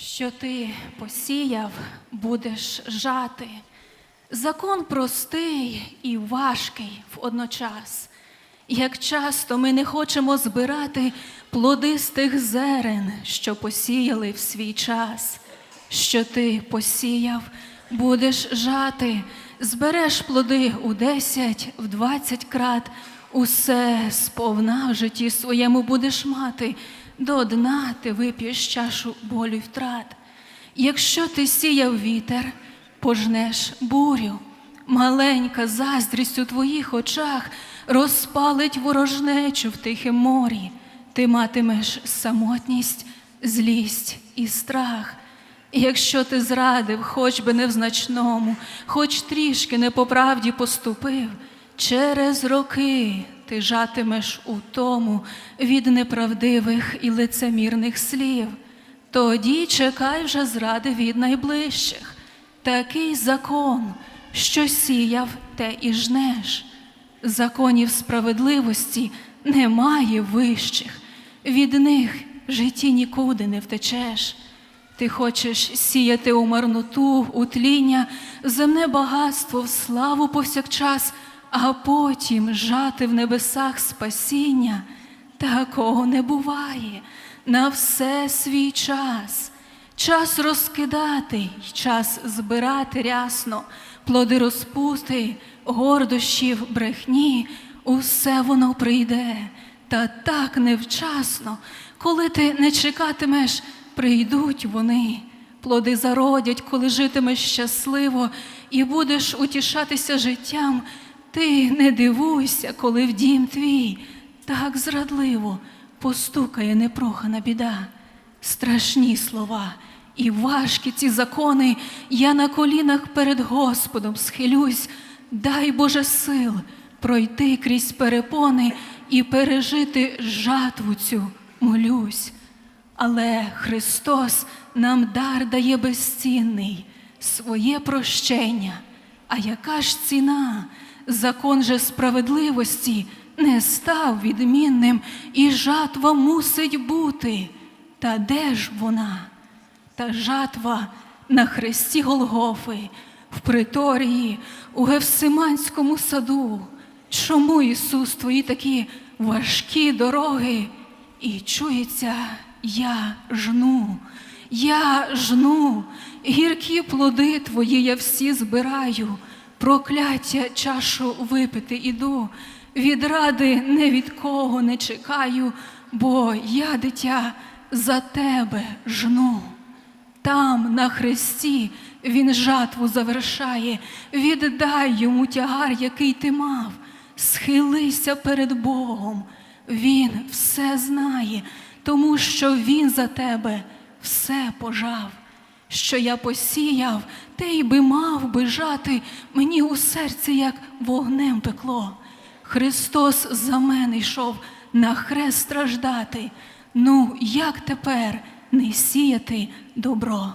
Що ти посіяв, будеш жати. Закон простий і важкий водночас. Як часто ми не хочемо збирати плоди з тих зерен, що посіяли в свій час. Що ти посіяв, будеш жати, збереш плоди у десять, в двадцять крат, усе сповна в житті своєму будеш мати, до дна ти вип'єш чашу болю й втрат. Якщо ти сіяв вітер, пожнеш бурю, маленька заздрість у твоїх очах розпалить ворожнечу в тихім морі, ти матимеш самотність, злість і страх. Якщо ти зрадив, хоч би не в значному, хоч трішки не по правді поступив, через роки ти жатимеш у тому від неправдивих і лицемірних слів. Тоді чекай вже зради від найближчих. Такий закон, що сіяв, те і жнеш. Законів справедливості немає вищих, від них в житті нікуди не втечеш. Ти хочеш сіяти у марноту, у тління, земне багатство, в славу повсякчас, а потім жати в небесах спасіння. Такого не буває на все свій час. Час розкидати, й час збирати рясно, плоди розпусти, гордощів, брехні, усе воно прийде, та так невчасно, коли ти не чекатимеш, прийдуть вони. Плоди зародять, коли житимеш щасливо і будеш утішатися життям. Ти не дивуйся, коли в дім твій так зрадливо постукає непрохана біда. Страшні слова і важкі ці закони, я на колінах перед Господом схилюсь, дай Боже сил пройти крізь перепони і пережити жатву цю, молюсь. Але Христос нам дар дає безцінний, своє прощення. А яка ж ціна? Закон же справедливості не став відмінним, і жатва мусить бути. Та де ж вона? Та жатва на хресті Голгофи, в приторії, у Гевсиманському саду. Чому Ісус твої такі важкі дороги? І чується, я жну, я жну, гіркі плоди твої я всі збираю, прокляття чашу випити іду, від ради не від кого не чекаю, бо я, дитя, за тебе жну. Там, на хресті, він жатву завершає, віддай йому тягар, який ти мав, схилися перед Богом. Він все знає, тому що Він за тебе все пожав. Що я посіяв, те й би мав би жати мені у серці, як вогнем пекло. Христос за мене йшов на хрест страждати. Ну, як тепер не сіяти добро?